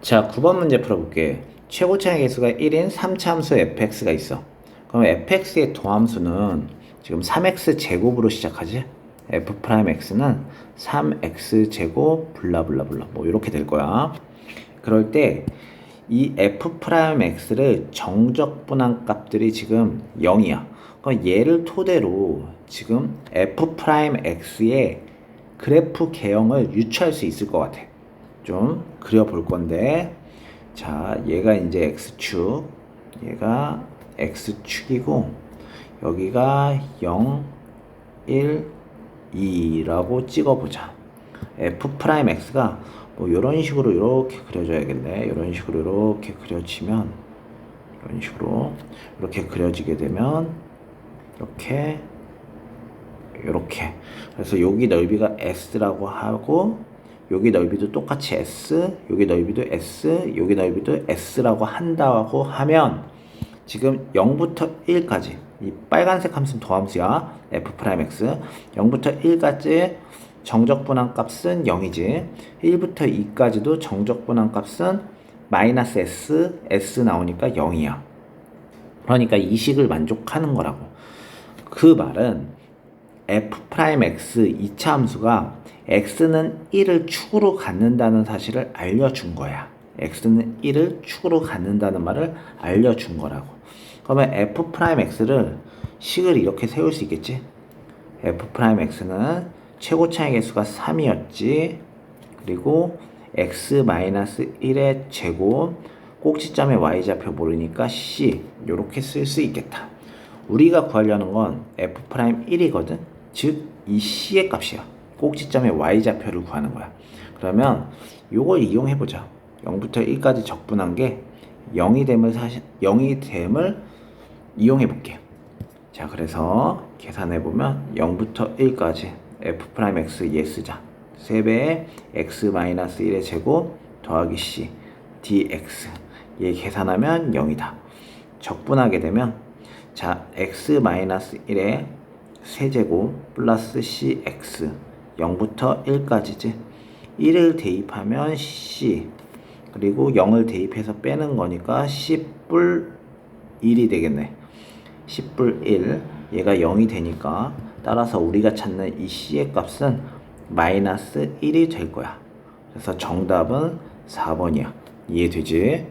자, 9번 문제 풀어볼게. 최고차의 개수가 1인 3차함수 fx가 있어. 그럼 fx의 도함수는 지금 3x 제곱으로 시작하지? f 프라임 x는 3x 제곱 블라블라블라 뭐 이렇게 될 거야. 그럴 때 이 f 프라임 x를 정적 분한 값들이 지금 0이야. 그럼 얘를 토대로 지금 f 프라임 x의 그래프 개형을 유추할 수 있을 것 같아. 좀 그려볼 건데 자 얘가 이제 x축 얘가 x축이고 여기가 0 1 2라고 찍어보자. F 프라임 x가 뭐 이런 식으로 이렇게 그려줘야겠네. 이런 식으로 이렇게 그려지면 이런 식으로 이렇게 그려지게 되면 이렇게 이렇게. 그래서 여기 넓이가 s라고 하고 여기 넓이도 똑같이 s 여기 넓이도 s 여기 넓이도 s라고 한다고 하면 지금 0부터 1까지 이 빨간색 함수는 도함수야. F 프라임 x. 0부터 1까지 정적 분한 값은 0이지. 1부터 2까지도 정적 분한 값은 마이너스 s s 나오니까 0이야. 그러니까 이 식을 만족하는 거라고. 그 말은 f 프라임 x 2차 함수가 x는 1을 축으로 갖는다는 사실을 알려준 거야. x는 1을 축으로 갖는다는 말을 알려준 거라고. 그러면 f 프라임 x를 식을 이렇게 세울 수 있겠지? f 프라임 x는 최고차의 개수가 3이었지. 그리고 x 마이너스 1의 제곱 꼭지점의 y좌표 모르니까 c 이렇게 쓸 수 있겠다. 우리가 구하려는 건 f 프라임 1이거든. 즉 이 c의 값이야. 꼭지점의 y좌표를 구하는 거야. 그러면 요걸 이용해 보자. 0부터 1까지 적분한 게 0이 됨을 사실 0이 됨을 이용해 볼게. 자, 그래서 계산해 보면 0부터 1까지 f 프라임 x 얘 쓰자. 3배의 x 마이너스 1의 제곱 더하기 c dx 얘 계산하면 0이다. 적분하게 되면 자, x 마이너스 1의 세제곱 플러스 cx 0부터 1까지지? 1을 대입하면 c 그리고 0을 대입해서 빼는 거니까 10불 1이 되겠네. 10불 1 얘가 0이 되니까 따라서 우리가 찾는 이 c의 값은 마이너스 1이 될 거야. 그래서 정답은 4번이야. 이해되지?